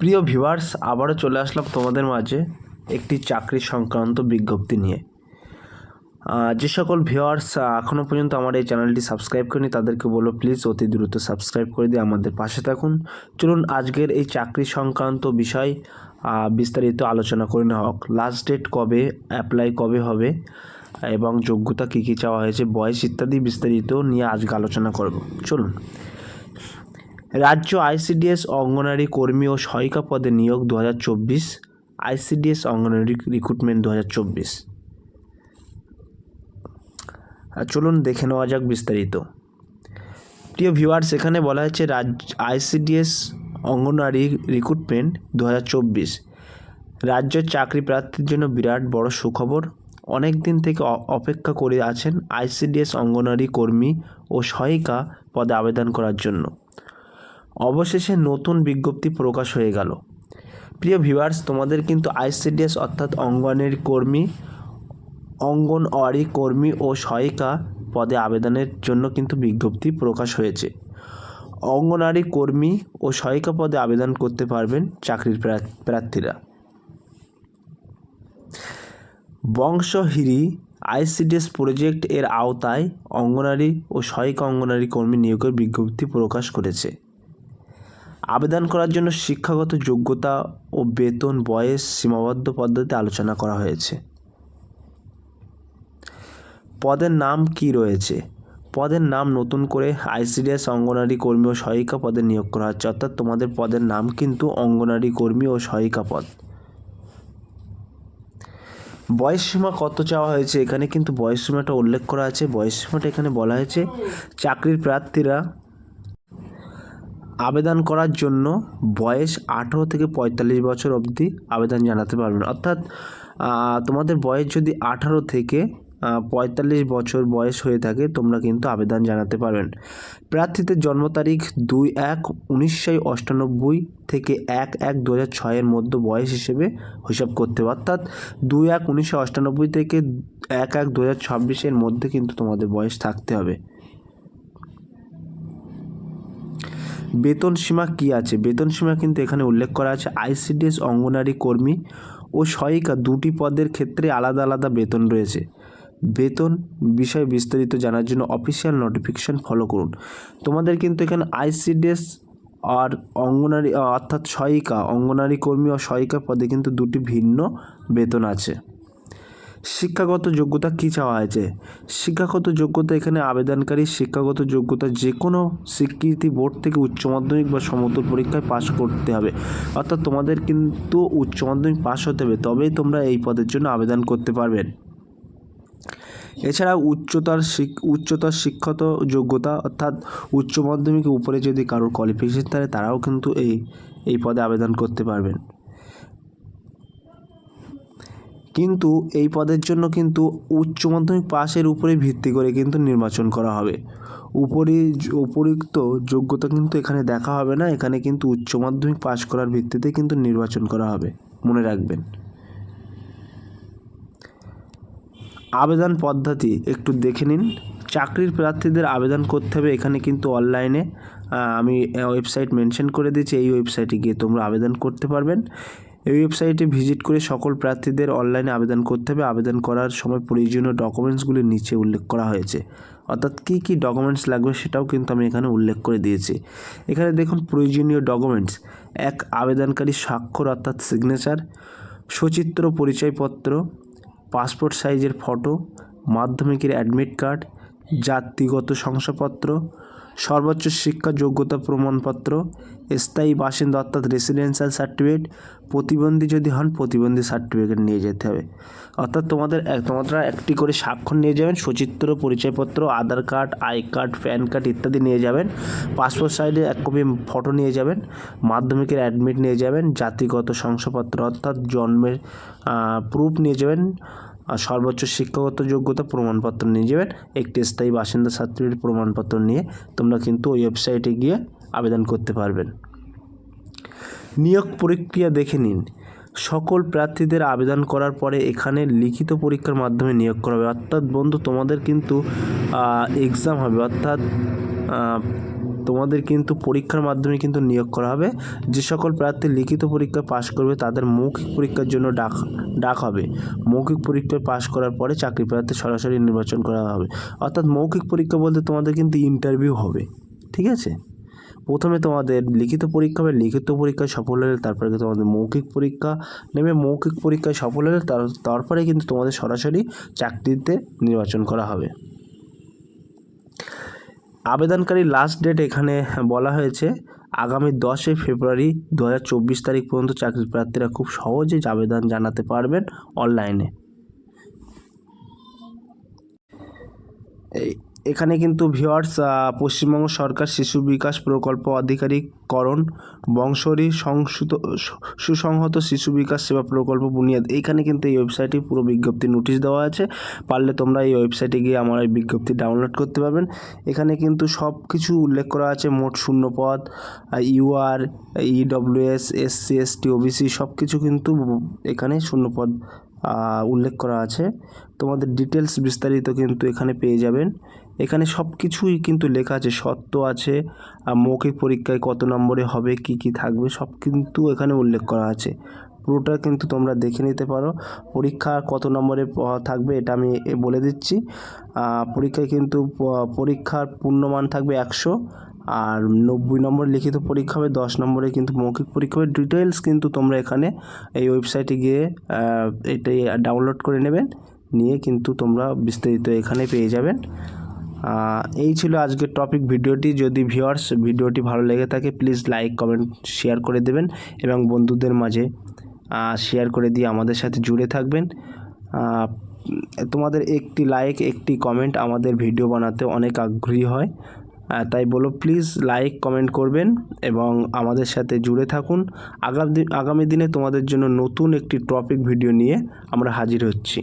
প্রিয় ভিউয়ার্স, আবারও চলে আসলাম তোমাদের মাঝে একটি চাকরি সংক্রান্ত বিজ্ঞপ্তি নিয়ে। যে সকল ভিউয়ার্স এখনও পর্যন্ত আমার এই চ্যানেলটি সাবস্ক্রাইব করেনি, তাদেরকে বলো প্লিজ অতি দ্রুত সাবস্ক্রাইব করে দিয়ে আমাদের পাশে থাকুন। চলুন আজকের এই চাকরি সংক্রান্ত বিষয় বিস্তারিত আলোচনা করে নেওয়া হোক। লাস্ট ডেট কবে অ্যাপ্লাই কবে হবে, এবং যোগ্যতা কী কী চাওয়া হয়েছে, বয়স ইত্যাদি বিস্তারিত নিয়ে আজকে আলোচনা করব। চলুন। রাজ্য আইসিডিএস অঙ্গনারী কর্মী ও সহায়িকা পদে নিয়োগ দু হাজার চব্বিশ, আইসিডিএস অঙ্গনারী রিক্রুটমেন্ট দু হাজার চব্বিশ চলুন দেখে নেওয়া যাক বিস্তারিত। প্রিয় ভিউয়ার্স এখানে বলা হয়েছে রাজ্য আইসিডিএস অঙ্গনারী রিক্রুটমেন্ট দু হাজার চব্বিশ। রাজ্যের চাকরি প্রার্থীর জন্য বিরাট বড় সুখবর। অনেক দিন থেকে অপেক্ষা করে আছেন আইসিডিএস অঙ্গনারী কর্মী ও সহায়িকা পদে আবেদন করার জন্য। অবশেষে নতুন বিজ্ঞপ্তি প্রকাশ হয়ে গেল। প্রিয় ভিউয়ার্স, তোমাদের কিন্তু আইসিডিএস অর্থাৎ অঙ্গনওয়াড়ি কর্মী অঙ্গনওয়াড়ি কর্মী ও সহায়িকা পদে আবেদনের জন্য কিন্তু বিজ্ঞপ্তি প্রকাশ হয়েছে। অঙ্গনওয়াড়ি কর্মী ও সহায়িকা পদে আবেদন করতে পারবেন চাকরির প্রা- প্রার্থীরা। বংশহিরি আইসিডিএস প্রজেক্ট এর আওতায় অঙ্গনারী ও সহায়িকা অঙ্গনারী কর্মী নিয়োগের বিজ্ঞপ্তি প্রকাশ করেছে। আবেদন করার জন্য শিক্ষাগত যোগ্যতা ও বেতন বয়স সীমাবদ্ধ পদ্ধতিতে আলোচনা করা হয়েছে। পদের নাম কি রয়েছে? পদের নাম নতুন করে আইসিডিএস অঙ্গনারী কর্মী ও সহায়িকা পদে নিয়োগ করা হচ্ছে। অর্থাৎ তোমাদের পদের নাম কিন্তু অঙ্গনারী কর্মী ও সহায়িকা পদ। বয়স সীমা কত চাওয়া হয়েছে? এখানে কিন্তু বয়স সীমাটা উল্লেখ করা আছে। বয়স সীমাটা এখানে বলা হয়েছে, চাকরির প্রার্থীরা আবেদন করার জন্য বয়স আঠেরো থেকে পঁয়তাল্লিশ বছর অবধি আবেদন জানাতে পারবেন। অর্থাৎ তোমাদের বয়স যদি আঠারো থেকে পঁয়তাল্লিশ বছর বয়স হয়ে থাকে, তোমরা কিন্তু আবেদন জানাতে পারবেন। প্রার্থীদের জন্ম তারিখ দুই এক উনিশশো অষ্টানব্বই থেকে এক এক দু হাজার ছয়ের মধ্যে বয়স হিসেবে হিসাব করতে হবে। অর্থাৎ, দুই এক উনিশশো অষ্টানব্বই থেকে এক এক দু হাজার ছাব্বিশের মধ্যে কিন্তু তোমাদের বয়স থাকতে হবে। বেতন সীমা কি আছে? বেতন সীমা কিন্তু এখানে উল্লেখ করা আছে। আইসিডিএস অঙ্গনারী কর্মী ও সহায়িকা দুটি পদের ক্ষেত্রে আলাদা আলাদা বেতন রয়েছে। বেতন বিষয়ে বিস্তারিত জানার জন্য অফিসিয়াল নোটিফিকেশন ফলো করুন। তোমাদের কিন্তু এখানে আইসিডিএস আর অঙ্গনারী, অর্থাৎ সহায়িকা, অঙ্গনারী কর্মী ও সহায়িকা পদে কিন্তু দুটি ভিন্ন বেতন আছে। শিক্ষাগত যোগ্যতা কী চাওয়া হয়েছে? শিক্ষাগত যোগ্যতা এখানে আবেদনকারী শিক্ষাগত যোগ্যতা যে কোনো স্বীকৃতি বোর্ড থেকে উচ্চ মাধ্যমিক বা সমতুল পরীক্ষায় পাশ করতে হবে। অর্থাৎ তোমাদের কিন্তু উচ্চ মাধ্যমিক পাশ হতে হবে, তবেই তোমরা এই পদের জন্য আবেদন করতে পারবেন এছাড়া উচ্চতার উচ্চতর শিক্ষত যোগ্যতা অর্থাৎ উচ্চ মাধ্যমিকের উপরে যদি কারোর কোয়ালিফিকেশন থাকে, তারাও কিন্তু এই এই পদে আবেদন করতে পারবেন। কিন্তু এই পদের জন্য কিন্তু উচ্চ মাধ্যমিক পাশের উপরে ভিত্তি করে কিন্তু নির্বাচন করা হবে। উপরি উপরিক্ত যোগ্যতা কিন্তু এখানে দেখা হবে না, এখানে কিন্তু উচ্চ মাধ্যমিক পাশ করার ভিত্তিতে কিন্তু নির্বাচন করা হবে। মনে রাখবেন। আবেদন পদ্ধতি একটু দেখে নিন। চাকরির প্রার্থীদের আবেদন করতে হবে এখানে কিন্তু অনলাইনে। আমি ওয়েবসাইট মেনশন করে দিয়েছি, এই ওয়েবসাইটে গিয়ে তোমরা আবেদন করতে পারবেন। এই ওয়েবসাইটে ভিজিট করে সকল প্রার্থীদের অনলাইনে আবেদন করতে হবে। আবেদন করার সময় প্রয়োজনীয় ডকুমেন্টসগুলি নিচে উল্লেখ করা হয়েছে। অর্থাৎ কী কী ডকুমেন্টস লাগবে সেটাও কিন্তু আমি এখানে উল্লেখ করে দিয়েছি। এখানে দেখুন প্রয়োজনীয় ডকুমেন্টস এক, আবেদনকারী স্বাক্ষর অর্থাৎ সিগনেচার সচিত্র, পরিচয়পত্র। পাসপোর্ট সাইজের ফটো মাধ্যমিকের অ্যাডমিট কার্ড জাতিগত শংসাপত্র। সর্বোচ্চ শিক্ষা যোগ্যতা প্রমাণপত্র, স্থায়ী বাসিন্দা অর্থাৎ রেসিডেন্সিয়াল সার্টিফিকেট প্রতিবন্ধী যদি হন, প্রতিবন্ধী সার্টিফিকেট নিয়ে যেতে হবে। অর্থাৎ তোমাদের তোমরা একটি করে স্বাক্ষর নিয়ে যাবেন, সচিত্র, পরিচয়পত্র, Aadhaar card, I card, PAN card ইত্যাদি নিয়ে যাবেন। পাসপোর্ট সাইজে এক কপি ফটো নিয়ে যাবেন, মাধ্যমিকের অ্যাডমিট নিয়ে যাবেন, জাতিগত শংসাপত্র অর্থাৎ জন্মের প্রুফ নিয়ে যাবেন আর সর্বোচ্চ শিক্ষাগত যোগ্যতা প্রমাণপত্র নিয়ে যাবেন। একটি স্থায়ী বাসিন্দা সার্টিফিকেট প্রমাণপত্র নিয়ে তোমরা কিন্তু ওই ওয়েবসাইটে গিয়ে আবেদন করতে পারবেন। নিয়োগ প্রক্রিয়া দেখে নিন। সকল প্রার্থীদের আবেদন করার পরে এখানে লিখিত পরীক্ষার মাধ্যমে নিয়োগ করা হবে। অর্থাৎ বন্ধু, তোমাদের কিন্তু এক্সাম হবে। অর্থাৎ তোমাদের কিন্তু পরীক্ষার মাধ্যমে কিন্তু নিয়োগ করা হবে। যে সকল প্রার্থী লিখিত পরীক্ষায় পাশ করবে, তাদের মৌখিক পরীক্ষার জন্য ডাক ডাক হবে। মৌখিক পরীক্ষায় পাশ করার পরে চাকরি প্রার্থী সরাসরি নির্বাচন করা হবে। অর্থাৎ মৌখিক পরীক্ষা বলতে তোমাদের কিন্তু ইন্টারভিউ হবে। ঠিক আছে? প্রথমে তোমাদের লিখিত পরীক্ষা হবে, লিখিত পরীক্ষায় সফল হলে তারপরে তোমাদের মৌখিক পরীক্ষা নেবে। মৌখিক পরীক্ষায় সফল হলে তার, তারপরে কিন্তু তোমাদের সরাসরি চাকরিতে নির্বাচন করা হবে। আবেদনকারী লাস্ট ডেট এখানে বলা হয়েছে, আগামী দশই ফেব্রুয়ারি দু হাজার চব্বিশ তারিখ পর্যন্ত চাকরি প্রার্থীরা খুব সহজেই আবেদন জানাতে পারবেন অনলাইনে এই এখানে কিন্তু ভিওয়ার্স পশ্চিমবঙ্গ সরকার শিশু বিকাশ প্রকল্প আধিকারিককরণ বংশরী সংসুত সুসংহত শিশু বিকাশ সেবা প্রকল্প বুনিয়াদ। এইখানে কিন্তু এই ওয়েবসাইটে পুরো বিজ্ঞপ্তি নোটিশ দেওয়া আছে। পারলে তোমরা এই ওয়েবসাইটে গিয়ে আমার এই বিজ্ঞপ্তি ডাউনলোড করতে পারবেন। এখানে কিন্তু সব কিছু উল্লেখ করা আছে, মোট শূন্য পদ UR EWS SC ST OBC সব কিছু কিন্তু এখানে শূন্য পদ উল্লেখ করা আছে। তোমাদের ডিটেলস বিস্তারিত কিন্তু এখানে পেয়ে যাবেন। এখানে সব কিছুই কিন্তু লেখা আছে, সত্য আছে, আর মৌখিক পরীক্ষায় কত নম্বরে হবে, কি কি থাকবে, সব কিন্তু এখানে উল্লেখ করা আছে। পুরোটা কিন্তু তোমরা দেখে নিতে পারো। পরীক্ষা কত নম্বরে থাকবে এটা আমি বলে দিচ্ছি। পরীক্ষায় কিন্তু পরীক্ষার পূর্ণমান থাকবে একশো, আর নব্বই নম্বর লিখিত পরীক্ষা হবে, দশ নম্বরে কিন্তু মৌখিক পরীক্ষা হবে। ডিটেলস কিন্তু তোমরা এখানে এই ওয়েবসাইটে গিয়ে এটাই ডাউনলোড করে নেবেন, নিয়ে কিন্তু তোমরা বিস্তারিত এখানে পেয়ে যাবেন। এই ছিল আজকের টপিক ভিডিওটি। যদি ভিউয়ার্স ভিডিওটি ভালো লেগে থাকে প্লিজ লাইক কমেন্ট শেয়ার করে দেবেন এবং বন্ধুদের মাঝে শেয়ার করে দিয়ে আমাদের সাথে জুড়ে থাকবেন। তোমাদের একটি লাইক একটি কমেন্ট আমাদের ভিডিও বানাতে অনেক আগ্রহী হয়। তাই বলো প্লিজ লাইক কমেন্ট করবেন এবং আমাদের সাথে জুড়ে থাকুন। আগামী আগামী দিনে তোমাদের জন্য নতুন একটি টপিক ভিডিও নিয়ে আমরা হাজির হচ্ছি।